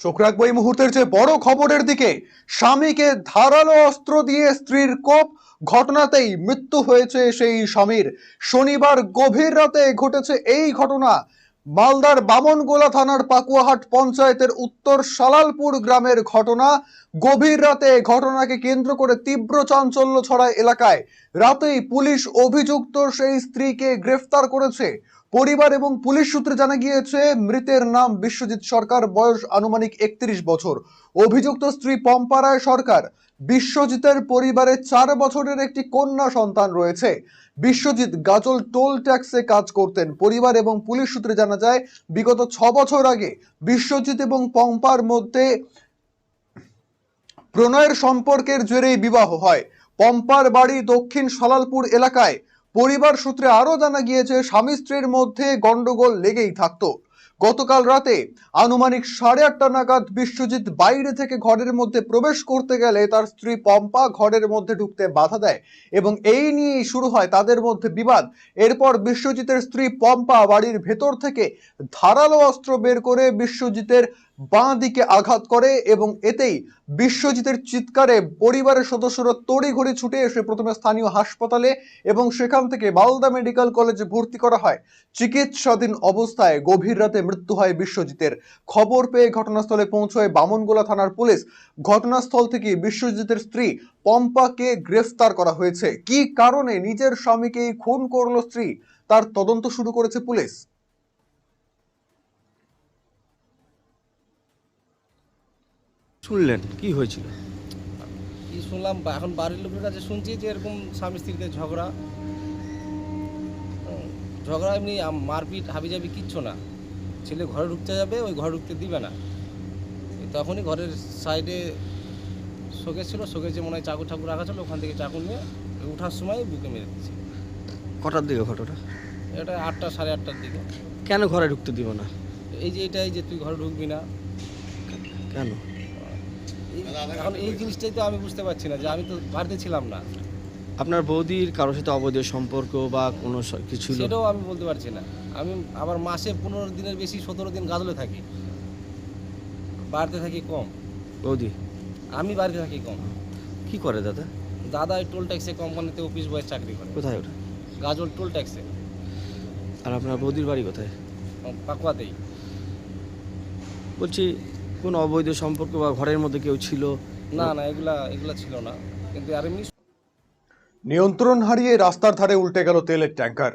চোখ রাখব এই মুহূর্তের যে বড় খবরের দিকে, স্বামীকে ধারালো অস্ত্র দিয়ে স্ত্রীর কোপ, ঘটনাতেই মৃত্যু হয়েছে সেই স্বামীর। শনিবার গভীর রাতে ঘটেছে এই ঘটনা। মালদার বামনগোলা থানার পাকুয়াহাট পঞ্চায়েতের উত্তর সালালপুর গ্রামের ঘটনা। গভীর রাতে ঘটনাকে কেন্দ্র করে তীব্র চাঞ্চল্য ছড়ায় এলাকায়। রাতেই পুলিশ অভিযুক্ত সেই স্ত্রীকে গ্রেফতার করেছে। পরিবার এবং পুলিশ সূত্রে জানা গিয়েছে, মৃতের নাম বিশ্বজিৎ সরকার, বয়স আনুমানিক একত্রিশ বছর। অভিযুক্ত স্ত্রী পম্পা রায় সরকার, বিশ্বজিতের পরিবারে চার বছরের একটি কন্যা সন্তান রয়েছে। বিশ্বজিৎ গাজল টোল ট্যাক্সে কাজ করতেন। পরিবার এবং পুলিশ সূত্রে জানা যায়, বিগত ছ বছর আগে বিশ্বজিৎ এবং পম্পার মধ্যে প্রণয়ের সম্পর্কের জেরেই বিবাহ হয়। পম্পার বাড়ি দক্ষিণ সালালপুর এলাকায় পরিবার সূত্রে আরও জানা গিয়েছে, স্বামী স্ত্রীর মধ্যে গন্ডগোল লেগেই থাকতো। গতকাল রাতে আনুমানিক সাড়ে আটটা নাগাদ বিশ্বজিৎ বাইরে থেকে ঘরের মধ্যে প্রবেশ করতে গেলে তার স্ত্রী পম্পা ঘরের মধ্যে ঢুকতে বাধা দেয় এবং এই নিয়েই শুরু হয় তাদের মধ্যে বিবাদ। এরপর বিশ্বজিতের স্ত্রী পম্পা বাড়ির ভেতর থেকে ধারালো অস্ত্র বের করে বিশ্বজিতের বাঁ দিকে আঘাত করে এবং এতেই বিশ্বজিতের চিৎকারে পরিবারের সদস্যরা তড়িঘড়ি ছুটে এসে প্রথমে স্থানীয় হাসপাতালে এবং সেখান থেকে মালদা মেডিকেল কলেজে ভর্তি করা হয়। চিকিৎসাধীন অবস্থায় গভীর রাতে মৃত্যু হয় বিশ্বজিতের। খবর পেয়ে ঘটনাস্থলে পৌঁছয় বামনগোলা থানার পুলিশ। ঘটনাস্থল থেকে বিশ্বজিতের স্ত্রী পম্পাকে গ্রেফতার করা হয়েছে। কি কারণে নিজের স্বামীকে খুন করল স্ত্রী? তার তদন্ত শুরু করেছে পুলিশ। শুনলেন? কি হয়েছিল? কি শুনলাম বা- এখন বাড়ির লোকের কাছে শুনছি যে এরকম স্বামী স্ত্রীতে ঝগড়া। হুম, ঝগড়া এমনি আম- মারপিট হাবিজাবি কিচ্ছু না। ছেলে ঘরে ঢুকতে যাবে ওই ঘরে ঢুকতে দিবে না। এই তখনই ঘরের সাইডে শোকেস ছিল শোকেসে মনে হয় চাকু ঠাকুর রাখা ছিল ওখান থেকে চাকু নিয়ে ওঠার সময় বুকে মেরে দিচ্ছে কটার দিকে ঘটনা এটা আটটা সাড়ে আটটার দিকে। কেন ঘরে ঢুকতে দিব না? এই যে এটাই যে তুই ঘরে ঢুকবি না। কেন? এখন এই জিনিসটাই তো আমি বুঝতে পারছি না যে আমি তো বাড়িতে ছিলাম না। আপনার বৌদির কারোর সাথে অবৈধ সম্পর্ক বা কোনো কিছু? সেটাও আমি বলতে পারছি না। আমি আবার মাসে পনেরো দিনের বেশি সতেরো দিন গাজলে থাকি। বাড়িতে থাকি কম। বৌদি? আমি বাড়িতে থাকি কম। কি করে দাদা? দাদা এই টোল ট্যাক্সে কোম্পানিতে অফিস বয়ের চাকরি করে। কোথায় ওটা? গাজল টোল ট্যাক্সে। আর আপনার বৌদির বাড়ি কোথায়? পাকুয়াতেই। বলছি কোন অবৈধ সম্পর্ক বা ঘরের মধ্যে কেউ ছিল? না না এগুলা এগুলা ছিল না। কিন্তু আর এমনি নিয়ন্ত্রণ হারিয়ে রাস্তার ধারে উল্টে গেল তেলের ট্যাঙ্কার।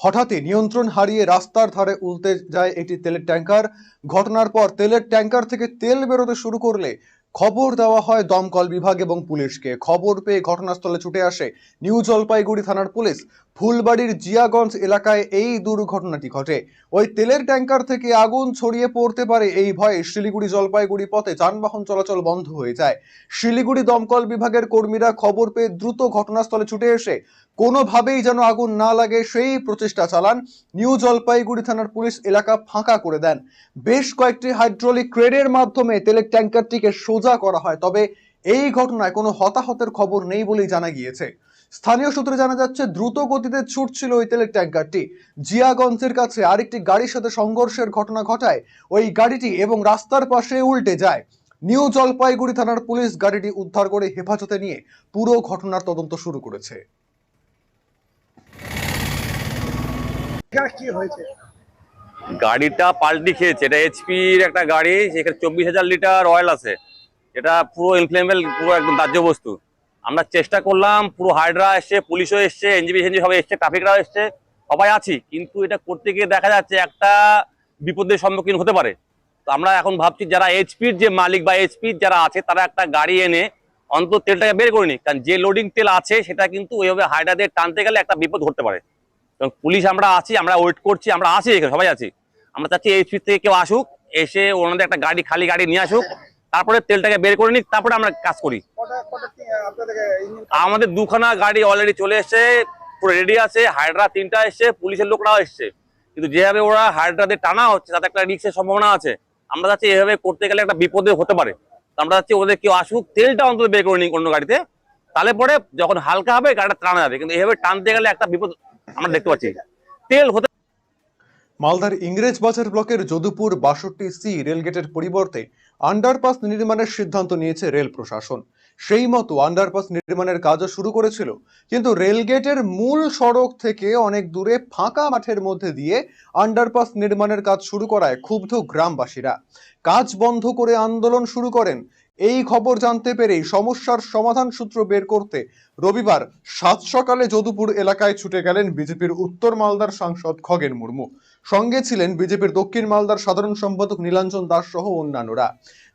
হঠাৎই নিয়ন্ত্রণ হারিয়ে রাস্তার ধারে উল্টে যায় একটি তেলের ট্যাঙ্কার। ঘটনার পর তেলের ট্যাঙ্কার থেকে তেল বেরোতে শুরু করলে খবর দেওয়া হয় দমকল বিভাগ এবং পুলিশকে। খবর পেয়ে ঘটনাস্থলে ছুটে আসে নিউ জলপাইগুড়ি থানার পুলিশ। ফুলবাড়ির জিয়াগঞ্জ এলাকায় এই দুর্ঘটনাটি ঘটে। ওই তেলের ট্যাঙ্কার থেকে আগুন ছড়িয়ে পড়তে পারে এই ভয়ে শিলিগুড়ি জলপাইগুড়ি পথে যানবাহন চলাচল বন্ধ হয়ে যায়। শিলিগুড়ি দমকল বিভাগের কর্মীরা খবর পেয়ে দ্রুত ঘটনাস্থলে ছুটে এসে কোনোভাবেই যেন আগুন না লাগে সেই প্রচেষ্টা চালান নিউ জলপাইগুড়ি থানার পুলিশ এলাকা ফাঁকা করে দেন। বেশ কয়েকটি হাইড্রোলিক ক্রেডের মাধ্যমে তেলের ট্যাঙ্কারটিকে সোজা করা হয় তবে এই ঘটনায় কোনো হতাহতের খবর নেই বলেই জানা গিয়েছে। স্থানীয় সূত্রে জানা যাচ্ছে দ্রুত গতিতে ছুটছিল ওই তেলের ট্যাঙ্কারটি। জিয়াগঞ্জের কাছে আরেকটি গাড়ির সাথে সংঘর্ষের ঘটনা ঘটায় ওই গাড়িটি এবং রাস্তার পাশে উল্টে যায়। নিউ জলপাইগুড়ি থানার পুলিশ গাড়িটি উদ্ধার করে হেফাজতে নিয়ে পুরো ঘটনার তদন্ত শুরু করেছে। গাড়িটা পাল্টি খেয়েছে। এটা এইচপির একটা গাড়ি সেখানে চব্বিশ হাজার লিটার অয়েল আছে। এটা পুরো ইনফ্লেমেবল পুরো একদম দাহ্য বস্তু। আমরা চেষ্টা করলাম, পুরো হাইড্রা এসছে, পুলিশও এসছে এনজিবি সেনজি সবাই এসছে, ট্রাফিকরাও এসছে, সবাই আছি। কিন্তু এটা করতে গিয়ে দেখা যাচ্ছে একটা বিপদের সম্মুখীন হতে পারে। তো আমরা এখন ভাবছি, যারা এইচপির যে মালিক বা এইচপির যারা আছে, তারা একটা গাড়ি এনে অন্তত তেলটাকে বের করে নি কারণ যে লোডিং তেল আছে, সেটা কিন্তু ওইভাবে হাইড্রা দিয়ে টানতে গেলে একটা বিপদ ঘটতে পারে। এবং পুলিশ আমরা আছি, আমরা ওয়েট করছি, আমরা আছি এখানে, সবাই আছি। আমরা চাচ্ছি এইচপি থেকে কেউ আসুক, এসে ওনাদের একটা গাড়ি, খালি গাড়ি নিয়ে আসুক। তারপরে তেলটাকে বের করে নিক তারপরে আমরা কাজ করি। আমাদের দুখানা গাড়ি অলরেডি চলে এসছে পুরো রেডি আছে হাইড্রা তিনটা এসছে পুলিশের লোকরাও এসছে। কিন্তু যেভাবে ওরা হাইড্রাতে টানা হচ্ছে তাতে একটা রিক্সের সম্ভাবনা আছে। আমরা চাচ্ছি এভাবে করতে গেলে একটা বিপদে হতে পারে। আমরা চাচ্ছি ওদের কেউ আসুক তেলটা অন্তত বের করে নিক অন্য গাড়িতে। তাহলে পরে যখন হালকা হবে গাড়িটা টানা যাবে। কিন্তু এভাবে টানতে গেলে একটা বিপদ আমরা দেখতে পাচ্ছি। তেল হতে মালদার ইংরেজ বাজার ব্লকের যদুপুর বাষট্টি সি রেলগেটের পরিবর্তে আন্ডারপাস নির্মাণের সিদ্ধান্ত নিয়েছে রেল প্রশাসন। সেই মতো আন্ডারপাস নির্মাণের কাজও শুরু করেছিল, কিন্তু রেলগেটের মূল সড়ক থেকে অনেক দূরে ফাঁকা মাঠের মধ্যে দিয়ে আন্ডারপাস নির্মাণের কাজ শুরু করায় ক্ষুব্ধ গ্রামবাসীরা। কাজ বন্ধ করে আন্দোলন শুরু করেন। এই খবর জানতে পেরেই সমস্যার সমাধান সূত্র বের করতে রবিবার সাত সকালে যদুপুর এলাকায় ছুটে গেলেন বিজেপির উত্তর মালদার সাংসদ খগেন মুর্মু। সঙ্গে ছিলেন বিজেপির দক্ষিণ মালদার সাধারণ সম্পাদক নীলাঞ্জন দাস সহ অন্যান্যরা।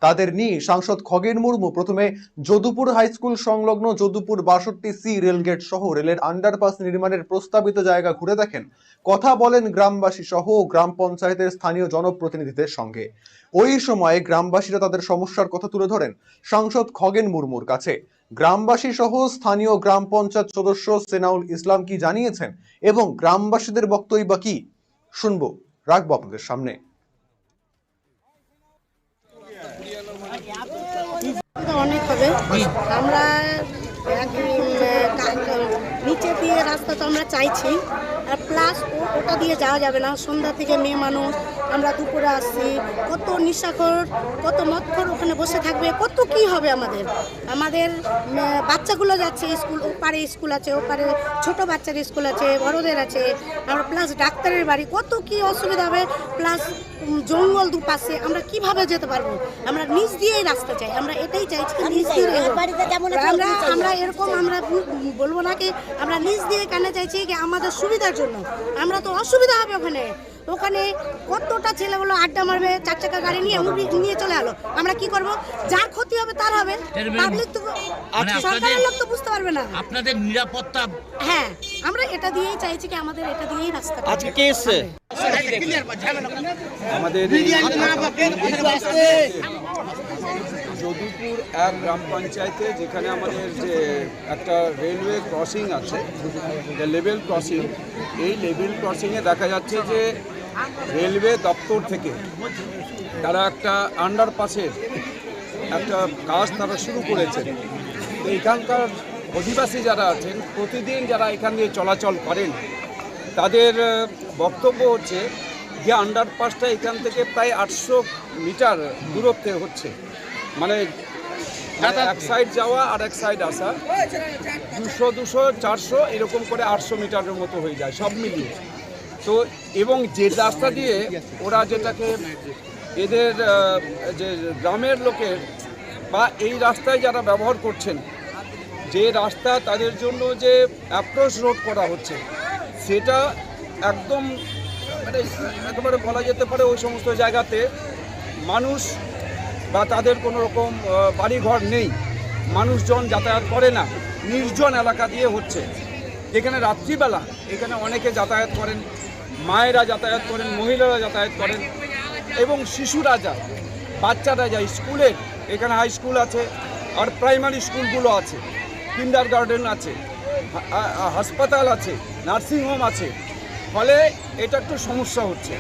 তাদের নিয়ে সাংসদ খগেন মুর্মু প্রথমে যদুপুর হাই স্কুল সংলগ্ন যদুপুর বাষট্টি সি রেলগেট সহ রেলের আন্ডারপাস নির্মাণের প্রস্তাবিত জায়গা ঘুরে দেখেন। কথা বলেন গ্রামবাসী সহ গ্রাম পঞ্চায়েতের স্থানীয় জনপ্রতিনিধিদের সঙ্গে। ওই সময়ে গ্রামবাসীরা তাদের সমস্যার কথা তুলে ধরেন সাংসদ খগেন মুর্মুর কাছে। গ্রামবাসী সহ স্থানীয় গ্রাম পঞ্চায়েত সদস্য সেনাউল ইসলাম কি জানিয়েছেন এবং গ্রামবাসীদের বক্তব্য বা কি? শুনব রাখব আপনাদের সামনে। অনেক হবে। আমরা নিচে দিয়ে রাস্তা তো আমরা চাইছি। আর প্লাস ওটা দিয়ে যাওয়া যাবে না। সন্ধ্যা থেকে মেয়ে মানুষ, আমরা দুপুরে আসছি। কত নিশাখর, কত মৎখর ওখানে বসে থাকবে, কত কি হবে আমাদের? আমাদের বাচ্চাগুলো যাচ্ছে স্কুল ওপারে স্কুল আছে ওপারে ছোট বাচ্চার স্কুল আছে, বড়দের আছে। আমরা প্লাস ডাক্তারের বাড়ি, কত কি অসুবিধা হবে? প্লাস জঙ্গল দুপাশে আমরা কীভাবে যেতে পারব? আমরা নিচ দিয়েই রাস্তা চাই। আমরা এটাই চাইছি কি দিয়ে আমরা আমরা এরকম আমরা বলব না কি আমরা নিচ দিয়ে কেন চাইছি কি আমাদের সুবিধার জন্য? আমরা তো অসুবিধা হবে ওখানে। ওখানে কতটা ছেলেগুলো আড্ডা মারবে চার চাকা গাড়ি নিয়ে উড়ি নিয়ে চলে আলো আমরা কি করব? যার ক্ষতি হবে তার হবে। পাবলিক তো মানে সরকারের লোক তো বুঝতে পারবে না। আপনাদের নিরাপত্তা হ্যাঁ আমরা এটা দিয়েই চাইছি কি আমাদের এটা দিয়েই রাস্তা আজকে কে এসছে? আমাদের যদুপুর এক গ্রাম পঞ্চায়েতে যেখানে আমাদের যে একটা রেলওয়ে ক্রসিং আছে লেভেল ক্রসিং এই লেভেল ক্রসিংয়ে দেখা যাচ্ছে যে রেলওয়ে দপ্তর থেকে তারা একটা আন্ডারপাসের একটা কাজ তারা শুরু করেছেন। এখানকার অধিবাসী যারা আছেন প্রতিদিন যারা এখান দিয়ে চলাচল করেন তাদের বক্তব্য হচ্ছে যে আন্ডারপাসটা এখান থেকে প্রায় আটশো মিটার দূরত্বে হচ্ছে। মানে মানে এক সাইড যাওয়া আর এক সাইড আসা। দুশো দুশো চারশো এরকম করে আটশো মিটারের মতো হয়ে যায় সব মিলিয়ে। তো এবং যে রাস্তা দিয়ে ওরা যেটাকে এদের যে গ্রামের লোকের বা এই রাস্তায় যারা ব্যবহার করছেন যে রাস্তা তাদের জন্য যে অ্যাপ্রোচ রোড করা হচ্ছে সেটা একদম মানে একেবারে বলা যেতে পারে ওই সমস্ত জায়গাতে মানুষ বা তাদের কোনো রকম বাড়িঘর নেই। মানুষজন যাতায়াত করে না। নির্জন এলাকা দিয়ে হচ্ছে। যেখানে রাত্রিবেলা এখানে অনেকে যাতায়াত করেন, মায়েরা যাতায়াত করেন, মহিলারা যাতায়াত করেন এবং শিশুরা যায়, বাচ্চারা যায়। স্কুলে এখানে হাই স্কুল আছে আর প্রাইমারি স্কুলগুলো আছে কিন্ডার গার্ডেন আছে হাসপাতাল আছে। নার্সিংহোম আছে। ফলে এটা একটু সমস্যা হচ্ছে।